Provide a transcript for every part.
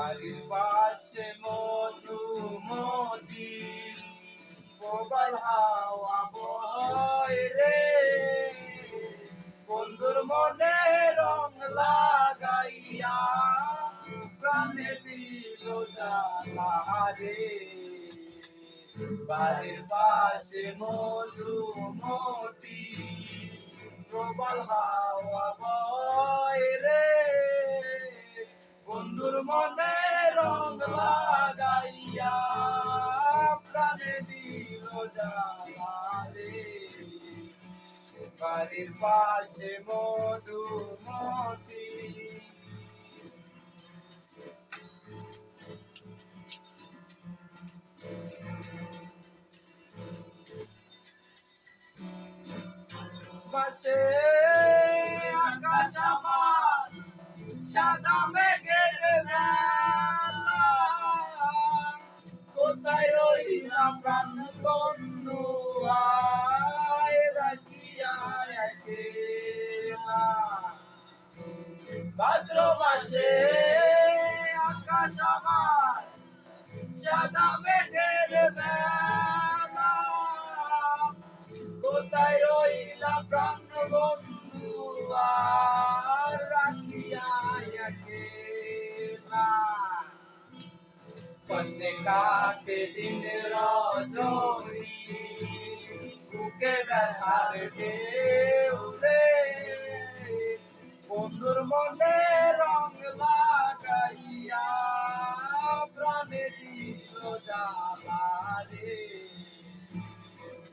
বাড়ির পাশে মধুমতি প্রবল হাওয়া বয় রে। বন্ধুর মনে রং লাগাইয়া প্রাণে দিল রে বাড়ির পাশে মধুমতি প্রবল হাওয়া মনে রং লাগাইয়া প্রাণে দিল জামারে বাড়ির পাশে মধুমতি। পাশে আকাশ আমার সাদা মেঘের প্রাণ বন্ধু আয় ভাদ্র মাসে আকাশ আমার সাদা মেঘের বেলা। কোথায় রইলা প্রাণ কষ্টে কাটে দিন রজনী, বুকে ব্যথার ঢেউলে। বন্ধুর মনে রং লাগাইয়া প্রাণে দিল জ্বালা রে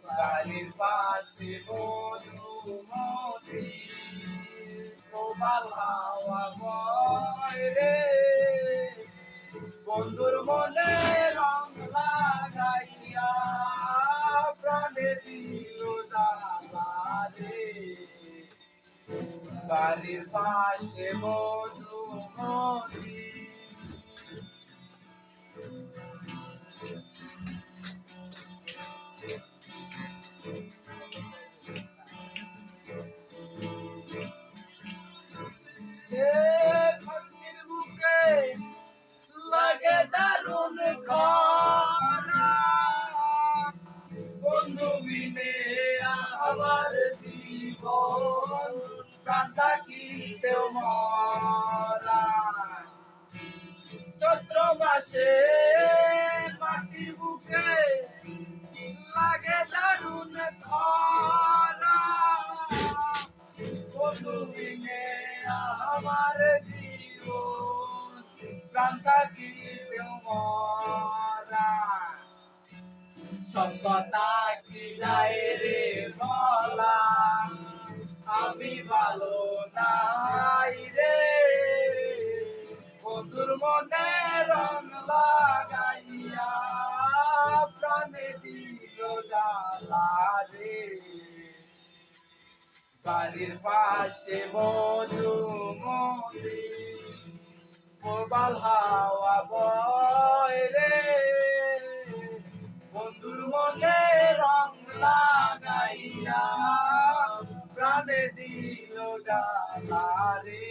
বাড়ির পাশে মধুমতি প্রবাল হাওয়া রে। বন্ধুর মনে রং লাগাইয়া প্রাণে দিল জ্বালা বাড়ির পাশে মধুমতি এ বিনে আমার জীবন কান্তা কিতেও মরা চৈত্র মাসে মাটির বুকে লাগে দারুণ খরা বন্ধু বিনে আমার জীবন প্রান্তা কি মরা সভ্যতা কি যায় রে বলা? আমি ভালো নাই রে। বন্ধুর মনে রং লাগাইয়া প্রাণে দিল জ্বালা রে। বাড়ির পাশে মধুমতি প্রবাল হাওয়া বয় রে। মনে রং লাগাইয়া প্রাণে দিল জালারে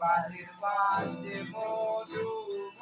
বাড়ির পাশে মধুমতি